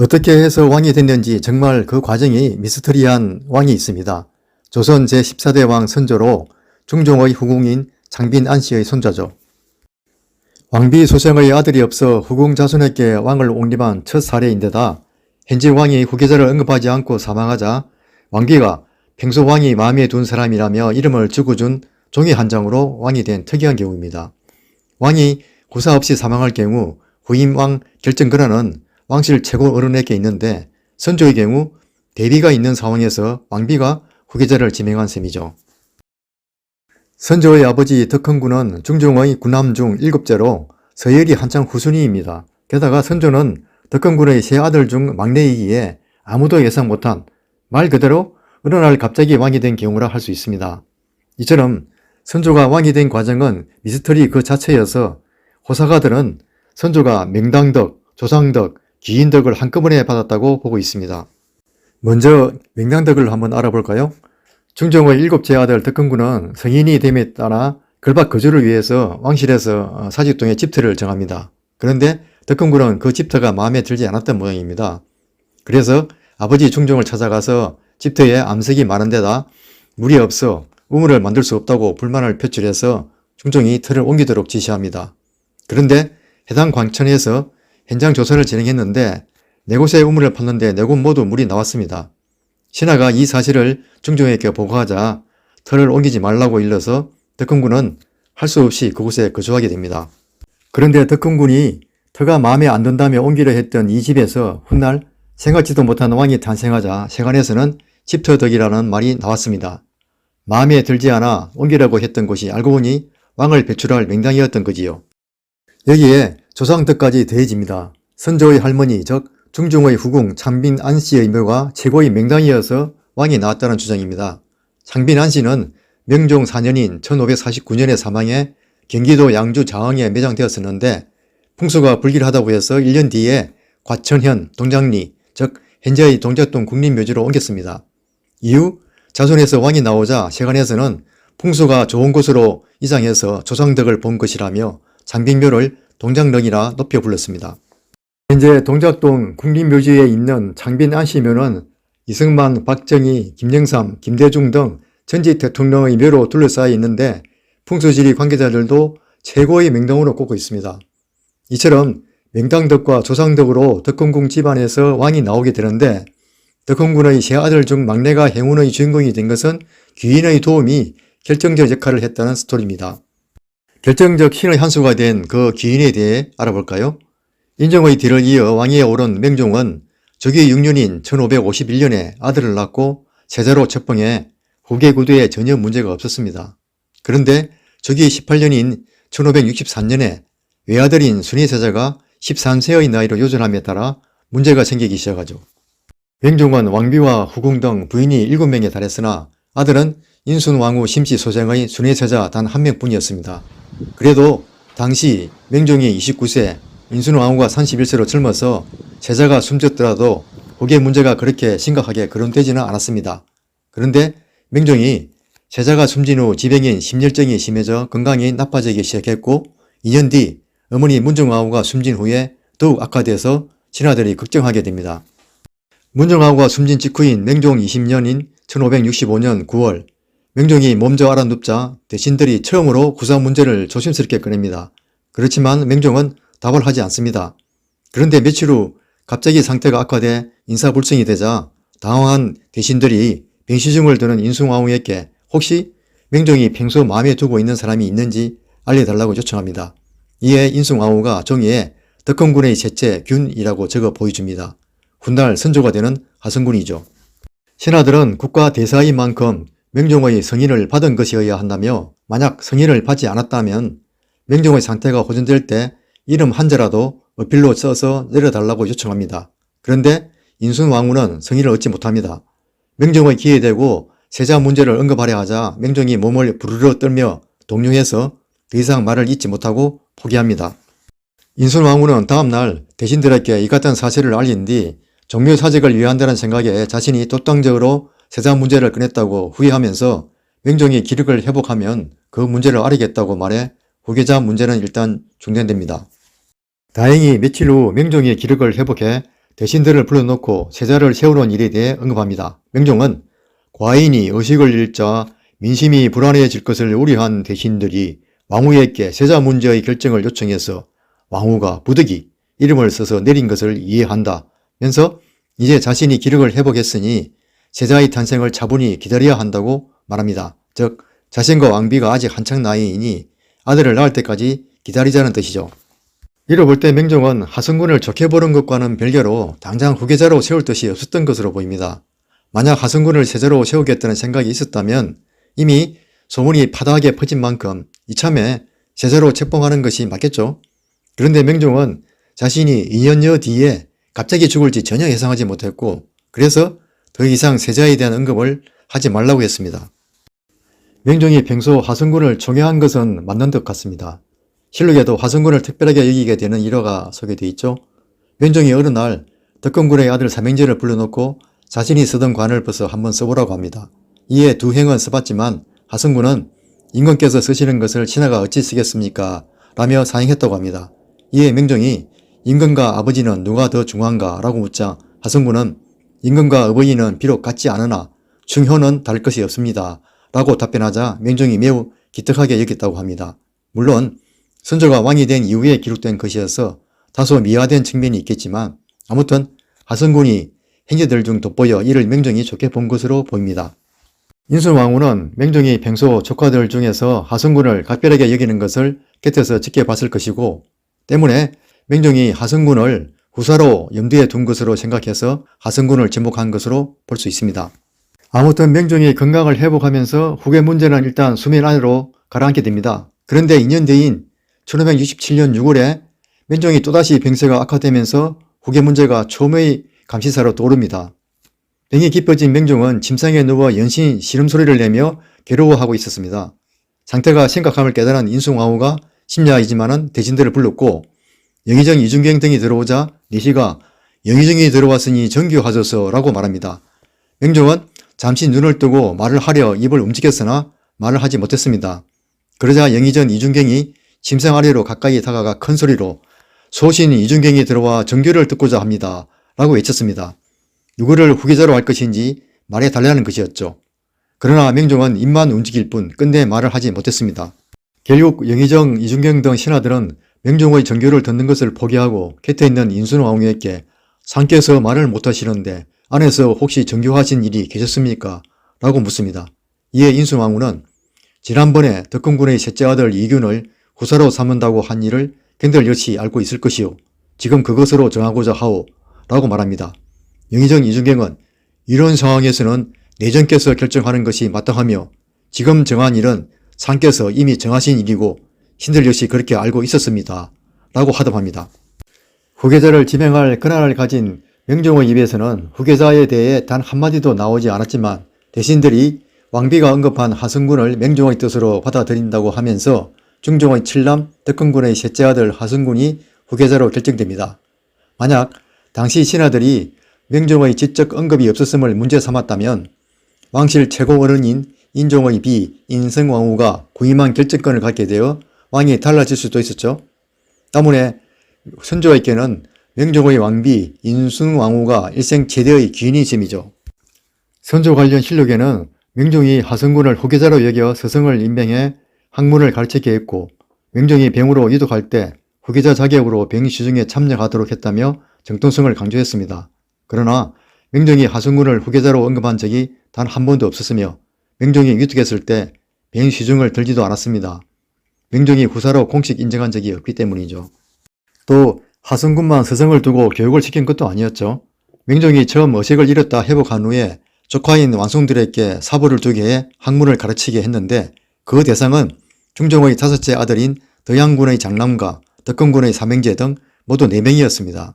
어떻게 해서 왕이 됐는지 정말 그 과정이 미스터리한 왕이 있습니다. 조선 제14대 왕 선조로 중종의 후궁인 장빈 안씨의 손자죠. 왕비 소생의 아들이 없어 후궁 자손에게 왕을 옹립한 첫 사례인데다 현재 왕이 후계자를 언급하지 않고 사망하자 왕비가 평소 왕이 마음에 둔 사람이라며 이름을 적어준 종이 한 장으로 왕이 된 특이한 경우입니다. 왕이 고사 없이 사망할 경우 후임 왕 결정권한은 왕실 최고 어른에게 있는데 선조의 경우 대비가 있는 상황에서 왕비가 후계자를 지명한 셈이죠. 선조의 아버지 덕헌군은 중종의 군함 중 일곱째로 서열이 한창 후순위입니다. 게다가 선조는 덕헌군의 세 아들 중 막내이기에 아무도 예상 못한 말 그대로 어느 날 갑자기 왕이 된 경우라 할 수 있습니다. 이처럼 선조가 왕이 된 과정은 미스터리 그 자체여서 호사가들은 선조가 명당덕, 조상덕, 귀인덕을 한꺼번에 받았다고 보고 있습니다. 먼저 명당덕을 한번 알아볼까요? 중종의 일곱째 아들 덕헌군은 성인이 됨에 따라 결박 거주를 위해서 왕실에서 어, 사직동에 집터를 정합니다. 그런데 덕헌군은 그 집터가 마음에 들지 않았던 모양입니다. 그래서 아버지 중종을 찾아가서 집터에 암석이 많은 데다 물이 없어 우물을 만들 수 없다고 불만을 표출해서 중종이 터를 옮기도록 지시합니다. 그런데 해당 광천에서 현장 조사를 진행했는데 네 곳의 우물을 팠는데 네곳 모두 물이 나왔습니다. 신하가 이 사실을 중종에게 보고하자 터를 옮기지 말라고 일러서 덕흥군은 할 수 없이 그곳에 거주하게 됩니다. 그런데 덕흥군이 터가 마음에 안 든다며 옮기려 했던 이 집에서 훗날 생각지도 못한 왕이 탄생하자 세간에서는 집터덕이라는 말이 나왔습니다. 마음에 들지 않아 옮기려고 했던 곳이 알고 보니 왕을 배출할 명당이었던 거지요. 여기에 조상 덕까지 더해집니다. 선조의 할머니 즉 중종의 후궁 창빈 안씨의 묘가 최고의 명당이어서 왕이 나왔다는 주장입니다. 창빈 안씨는 명종 4년인 1549년에 사망해 경기도 양주 장흥에 매장되었었는데 풍수가 불길하다고 해서 1년 뒤에 과천현 동장리 즉 현재의 동작동 국립묘지로 옮겼습니다. 이후 자손에서 왕이 나오자 세간에서는 풍수가 좋은 곳으로 이장해서 조상덕을 본 것이라며 장빈묘를 동장릉이라 높여 불렀습니다. 현재 동작동 국립묘지에 있는 장빈 안시묘는 이승만, 박정희, 김영삼, 김대중 등 전직 대통령의 묘로 둘러싸여 있는데 풍수지리 관계자들도 최고의 명당으로 꼽고 있습니다. 이처럼 명당덕과 조상덕으로 덕헌궁 집안에서 왕이 나오게 되는데 덕헌군의 세 아들 중 막내가 행운의 주인공이 된 것은 귀인의 도움이 결정적 역할을 했다는 스토리입니다. 결정적 신의 한 수가 된그 귀인에 대해 알아볼까요? 인정의 뒤를 이어 왕위에 오른 맹종은 즉위 6년인 1551년에 아들을 낳고 세자로 책봉해 후계 구도에 전혀 문제가 없었습니다. 그런데 즉위 18년인 1563년에 외아들인 순위세자가 13세의 나이로 요절함에 따라 문제가 생기기 시작하죠. 맹종은 왕비와 후궁 등 부인이 7명에 달했으나 아들은 인순왕후 심시소생의 순위세자 단 한 명뿐이었습니다. 그래도 당시 맹종이 29세, 인순왕후가 31세로 젊어서 세자가 숨졌더라도 후계 문제가 그렇게 심각하게 거론되지는 않았습니다. 그런데 맹종이 세자가 숨진 후 지병인 심열증이 심해져 건강이 나빠지기 시작했고 2년 뒤 어머니 문정왕후가 숨진 후에 더욱 악화돼서 친아들이 걱정하게 됩니다. 문정왕후가 숨진 직후인 맹종 20년인 1565년 9월 명종이 몸져 알아 눕자 대신들이 처음으로 구사 문제를 조심스럽게 꺼냅니다. 그렇지만 맹종은 답을 하지 않습니다. 그런데 며칠 후 갑자기 상태가 악화돼 인사불성이 되자 당황한 대신들이 병시중을 드는 인숭왕후에게 혹시 맹종이 평소 마음에 두고 있는 사람이 있는지 알려달라고 요청합니다. 이에 인숭왕후가 종이에 덕헌군의 셋째 균이라고 적어 보여줍니다. 훗날 선조가 되는 하성군이죠. 신하들은 국가 대사인 만큼 명종의 성인을 받은 것이어야 한다며 만약 성인을 받지 않았다면 명종의 상태가 호전될 때 이름 한자라도 어필로 써서 내려달라고 요청합니다. 그런데 인순왕후는 성인을 얻지 못합니다. 명종의 기에 대고 세자 문제를 언급하려 하자 명종이 몸을 부르르 떨며 동요해서 더 이상 말을 잇지 못하고 포기합니다. 인순왕후는 다음날 대신들에게 이 같은 사실을 알린 뒤 종묘 사직을 위한다는 생각에 자신이 독단적으로 세자 문제를 꺼냈다고 후회하면서 명종이 기력을 회복하면 그 문제를 알리겠다고 말해 후계자 문제는 일단 중단됩니다. 다행히 며칠 후 명종이 기력을 회복해 대신들을 불러놓고 세자를 세우는 일에 대해 언급합니다. 명종은 과인이 의식을 잃자 민심이 불안해질 것을 우려한 대신들이 왕후에게 세자 문제의 결정을 요청해서 왕후가 부득이 이름을 써서 내린 것을 이해한다. 면서 이제 자신이 기력을 회복했으니 세자의 탄생을 차분히 기다려야 한다고 말합니다. 즉 자신과 왕비가 아직 한창 나이이니 아들을 낳을 때까지 기다리자는 뜻이죠. 이를 볼때 명종은 하승군을 좋게 보는 것과는 별개로 당장 후계자로 세울 뜻이 없었던 것으로 보입니다. 만약 하승군을 세자로 세우겠다는 생각이 있었다면 이미 소문이 파다하게 퍼진 만큼 이참에 세자로 책봉하는 것이 맞겠죠. 그런데 명종은 자신이 2년여 뒤에 갑자기 죽을지 전혀 예상하지 못했고 그래서 더 이상 세자에 대한 언급을 하지 말라고 했습니다. 명종이 평소 하승군을 총애한 것은 맞는 것 같습니다. 실록에도 하승군을 특별하게 여기게 되는 일화가 소개되어 있죠. 명종이 어느 날 덕건군의 아들 삼행제를 불러놓고 자신이 쓰던 관을 벗어 한번 써보라고 합니다. 이에 두 행은 써봤지만 하승군은 임금께서 쓰시는 것을 신하가 어찌 쓰겠습니까? 라며 사행했다고 합니다. 이에 명종이 임금과 아버지는 누가 더 중요한가? 라고 묻자 하승군은 임금과 어버이는 비록 같지 않으나 중효는 다를 것이 없습니다. 라고 답변하자 명종이 매우 기특하게 여겼다고 합니다. 물론 선조가 왕이 된 이후에 기록된 것이어서 다소 미화된 측면이 있겠지만 아무튼 하승군이 행제들 중 돋보여 이를 명종이 좋게 본 것으로 보입니다. 인순왕후는 명종이 평소 조카들 중에서 하승군을 각별하게 여기는 것을 곁에서 지켜봤을 것이고 때문에 명종이 하승군을 후사로 염두에 둔 것으로 생각해서 하승군을 지목한 것으로 볼 수 있습니다. 아무튼 명종이 건강을 회복하면서 후계 문제는 일단 수면 아래로 가라앉게 됩니다. 그런데 2년 뒤인 1567년 6월에 명종이 또다시 병세가 악화되면서 후계 문제가 초음의 감시사로 떠오릅니다. 병이 깊어진 명종은 침상에 누워 연신 시름소리를 내며 괴로워하고 있었습니다. 상태가 심각함을 깨달은 인숭왕후가 심야이지만은 대신들을 불렀고 영의정 이중경 등이 들어오자 니시가 영의정이 들어왔으니 정규하소서라고 말합니다. 명종은 잠시 눈을 뜨고 말을 하려 입을 움직였으나 말을 하지 못했습니다. 그러자 영의정 이중경이 침상 아래로 가까이 다가가 큰 소리로 소신 이중경이 들어와 정규를 듣고자 합니다. 라고 외쳤습니다. 누구를 후계자로 할 것인지 말해 달라는 것이었죠. 그러나 명종은 입만 움직일 뿐 끝내 말을 하지 못했습니다. 결국 영의정, 이중경 등 신하들은 명종의 정교를 듣는 것을 포기하고 곁에 있는 인순왕후에게 상께서 말을 못하시는데 안에서 혹시 정교하신 일이 계셨습니까? 라고 묻습니다. 이에 인순왕후는 지난번에 덕금군의 셋째 아들 이균을 후사로 삼은다고 한 일을 겐들 역시 알고 있을 것이요. 지금 그것으로 정하고자 하오. 라고 말합니다. 영의정 이중경은 이런 상황에서는 내전께서 결정하는 것이 마땅하며 지금 정한 일은 상께서 이미 정하신 일이고 신들 역시 그렇게 알고 있었습니다. 라고 하답합니다. 후계자를 지명할 권한을 가진 명종의 입에서는 후계자에 대해 단 한마디도 나오지 않았지만 대신들이 왕비가 언급한 하승군을 명종의 뜻으로 받아들인다고 하면서 중종의 칠남 덕근군의 셋째 아들 하승군이 후계자로 결정됩니다. 만약 당시 신하들이 명종의 지적 언급이 없었음을 문제 삼았다면 왕실 최고 어른인 인종의 비 인성왕후가 구임한 결정권을 갖게 되어 왕이 달라질 수도 있었죠. 때문에 선조에게는 명종의 왕비 인순왕후가 일생 최대의 귀인이심이죠. 선조 관련 실록에는 명종이 하성군을 후계자로 여겨 서성을 임명해 학문을 가르치게 했고 명종이 병으로 유독할 때 후계자 자격으로 병시중에 참여하도록 했다며 정통성을 강조했습니다. 그러나 명종이 하성군을 후계자로 언급한 적이 단 한 번도 없었으며 명종이 유득했을 때 병시중을 들지도 않았습니다. 명종이 후사로 공식 인정한 적이 없기 때문이죠. 또 하성군만 서성을 두고 교육을 시킨 것도 아니었죠. 명종이 처음 의식을 잃었다 회복한 후에 조카인 왕송들에게 사부를 두게 해 학문을 가르치게 했는데 그 대상은 중종의 다섯째 아들인 덕양군의 장남과 덕건군의 삼행제 등 모두 4명이었습니다.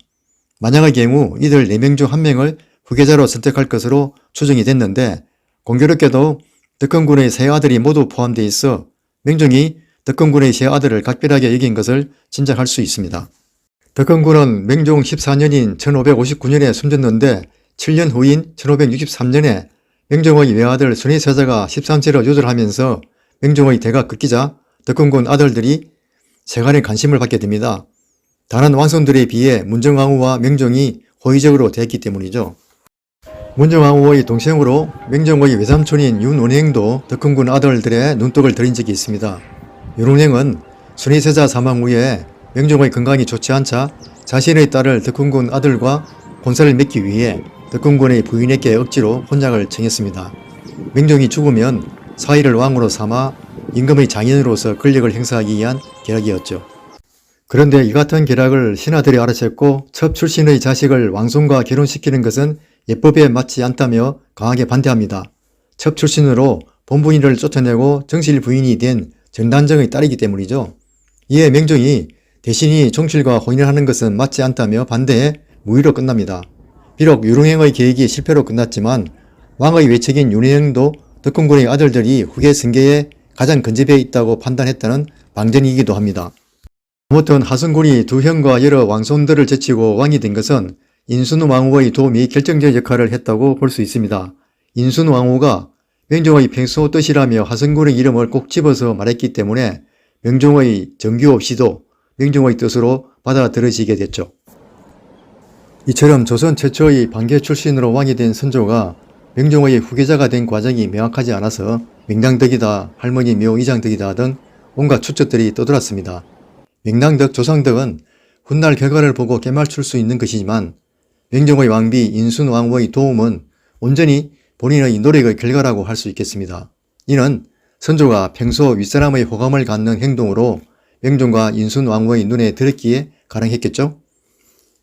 만약의 경우 이들 4명 중 1명을 후계자로 선택할 것으로 추정이 됐는데 공교롭게도 덕건군의 세 아들이 모두 포함되어 있어 명종이 덕건군의 세 아들을 각별하게 여긴 것을 짐작할 수 있습니다. 덕건군은 명종 14년인 1559년에 숨졌는데 7년 후인 1563년에 명종의 외아들 순위세자가 13세로 요절하면서 명종의 대가 급기자 덕건군 아들들이 세간의 관심을 받게 됩니다. 다른 왕손들에 비해 문정왕후와 명종이 호의적으로 대했기 때문이죠. 문정왕후의 동생으로 명정의 외삼촌인 윤원행도 덕흥군 아들들의 눈독을 들인 적이 있습니다. 윤원행은 순위세자 사망 후에 명정의 건강이 좋지 않자 자신의 딸을 덕흥군 아들과 혼사를 맺기 위해 덕흥군의 부인에게 억지로 혼약을 청했습니다. 명정이 죽으면 사위를 왕으로 삼아 임금의 장인으로서 권력을 행사하기 위한 계략이었죠. 그런데 이 같은 계략을 신하들이 알아챘고 첩 출신의 자식을 왕손과 결혼시키는 것은 예법에 맞지 않다며 강하게 반대합니다. 첩 출신으로 본부인을 쫓아내고 정실 부인이 된 정단정의 딸이기 때문이죠. 이에 명종이 대신이 종실과 혼인을 하는 것은 맞지 않다며 반대해 무위로 끝납니다. 비록 유릉행의 계획이 실패로 끝났지만 왕의 외척인 윤행도 덕훈군의 아들들이 후계 승계에 가장 근접해 있다고 판단했다는 방전이기도 합니다. 아무튼 하승군이 두 형과 여러 왕손들을 제치고 왕이 된 것은 인순 왕후의 도움이 결정적 역할을 했다고 볼 수 있습니다. 인순 왕후가 명종의 평소 뜻이라며 하승군의 이름을 꼭 집어서 말했기 때문에 명종의 정규 없이도 명종의 뜻으로 받아들여지게 됐죠. 이처럼 조선 최초의 반개 출신으로 왕이 된 선조가 명종의 후계자가 된 과정이 명확하지 않아서 명당덕이다, 할머니 묘 이장덕이다 등 온갖 추측들이 떠돌았습니다. 명당덕, 조상덕은 훗날 결과를 보고 깨맞출 수 있는 것이지만 명종의 왕비 인순 왕후의 도움은 온전히 본인의 노력의 결과라고 할 수 있겠습니다. 이는 선조가 평소 윗사람의 호감을 갖는 행동으로 명종과 인순 왕후의 눈에 들었기에 가능했겠죠?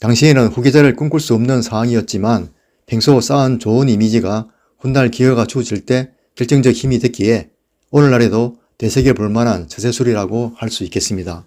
당시에는 후계자를 꿈꿀 수 없는 상황이었지만 평소 쌓은 좋은 이미지가 훗날 기회가 주어질 때 결정적 힘이 됐기에 오늘날에도 되새겨 볼 만한 처세술이라고 할 수 있겠습니다.